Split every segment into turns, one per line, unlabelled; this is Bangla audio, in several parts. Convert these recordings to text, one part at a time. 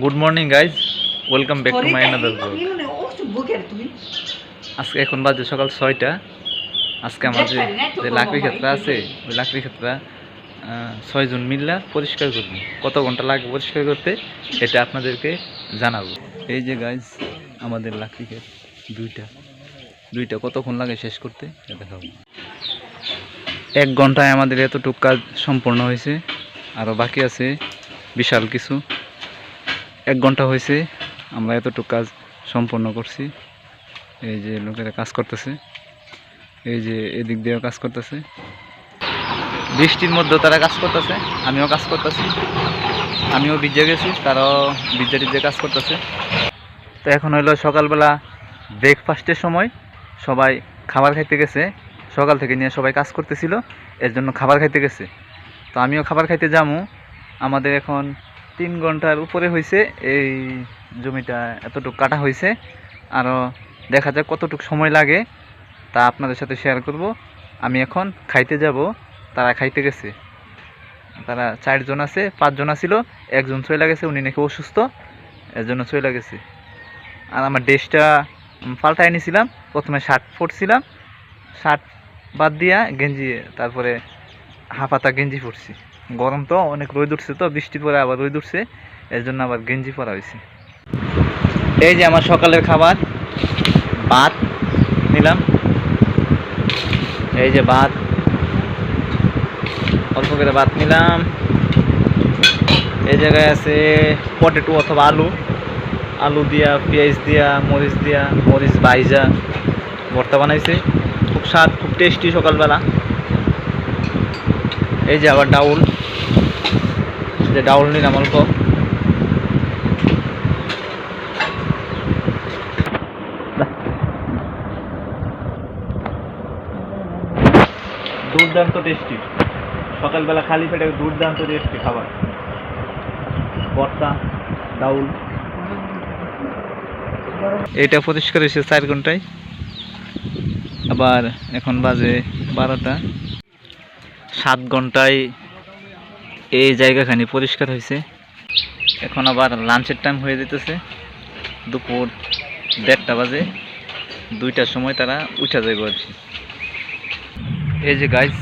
Good morning guys welcome back to my another আজকে এখন বাজে সকাল ছয়টা। আজকে আমার যে লাকড়ি ক্ষেত্র আছে ওই লাকড়ি ক্ষেত্র ছয়জন মিল্লা পরিষ্কার করব কত ঘণ্টা লাগবে পরিষ্কার করতে এটা আপনাদেরকে জানাব। এই যে গাইজ আমাদের লাকড়ি ক্ষেত দুইটা। দুইটা কতক্ষণ লাগে শেষ করতে দেখাবো। এক ঘন্টায় আমাদের এতটুক কাজ সম্পূর্ণ হয়েছে। আরও বাকি আছে বিশাল কিছু। এক ঘণ্টা হয়েছে, আমরা এতটুকু কাজ সম্পন্ন করছি। এই যে লোকেরা কাজ করতেছে, এই যে এদিক দিয়েও কাজ করতেছে। বৃষ্টির মধ্যেও তারা কাজ করতেছে, আমিও কাজ করতেছি। আমিও ভিজে গেছি, তারাও ভিজে টিজে কাজ করতেছে। তো এখন হইল সকালবেলা ব্রেকফাস্টের সময়, সবাই খাবার খাইতে গেছে। সকাল থেকে নিয়ে সবাই কাজ করতেছিল, এর জন্য খাবার খাইতে গেছে। তো আমিও খাবার খাইতে যামু। আমাদের এখন তিন ঘণ্টার উপরে হয়েছে এই জমিটা, এতটুকু কাটা হয়েছে আরও দেখা যাক কতটুকু সময় লাগে, তা আপনাদের সাথে শেয়ার করব। আমি এখন খাইতে যাব, তারা খাইতে গেছে। তারা চারজন আছে, পাঁচজন আছিল, একজন চলে গেছে, উনি নাকি অসুস্থ এর জন্য চলে গেছে। আর আমার ড্রেসটা পাল্টাই নিয়েছিলাম প্রথমে শার্ট পরছিলাম, শার্ট বাদ দিয়া গেঞ্জি, তারপরে হাফাতা গেঞ্জি পরছি। গরম তো, অনেক রোদ উঠছে তো, বৃষ্টি পরে আবার রোদ উঠছে এর জন্য আবার গেঞ্জি পরা হয়েছে। এই যে আমার সকালের খাবার, ভাত নিলাম। এই যে ভাত, অল্প করে ভাত নিলাম। এই জায়গায় আছে পটেটো অথবা আলু। আলু দিয়া, পেঁয়াজ দিয়া, মরিচ দিয়া, মরিচ বাইজা ভর্তা বানাইছে। খুব স্বাদ, খুব টেস্টি সকালবেলা। এই যে আবার ডাউল। যে ডাউল নিলাম অল্প। দুর্দান্ত টেস্টি সকালবেলা খালি পেটে দুর্দান্ত টেস্টি খাবার। ভর্তা ডাউল। এটা পরিষ্কার হয়েছে চার ঘন্টায়। আবার এখন বাজে বারোটা। সাত ঘন্টায় এই জায়গাখানি পরিষ্কার হয়েছে। এখন আবার লাঞ্চের টাইম হয়ে যেতেছে দুপুর দেড়টা বাজে। দুইটার সময় তারা উঠা যাবে আর কি। এই যে গাইজ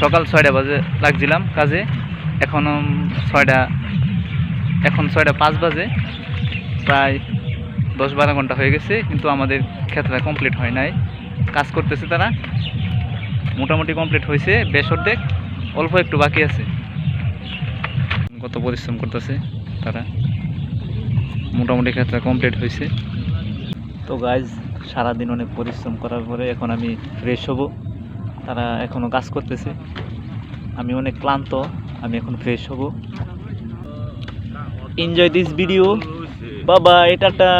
সকাল ছয়টা বাজে লাগছিলাম কাজে। এখন ছয়টা এখন ছয়টা পাঁচ বাজে। প্রায় দশ বারো ঘণ্টা হয়ে গেছে, কিন্তু আমাদের ক্ষেত্রে কমপ্লিট হয় নাই। কাজ করতেছে তারা। মোটামুটি কমপ্লিট হয়েছে, বেশ অর্ধেক, অল্প একটু বাকি আছে। কত পরিশ্রম করতেছে তারা? মোটামুটি ক্ষেত্রে কমপ্লিট হয়েছে। তো গাইজ সারাদিন অনেক পরিশ্রম করার পরে এখন আমি ফ্রেশ হব। তারা এখনও কাজ করতেছে। আমি অনেক ক্লান্ত, আমি এখন ফ্রেশ হব। এনজয় দিস ভিডিও বাবা এটাটা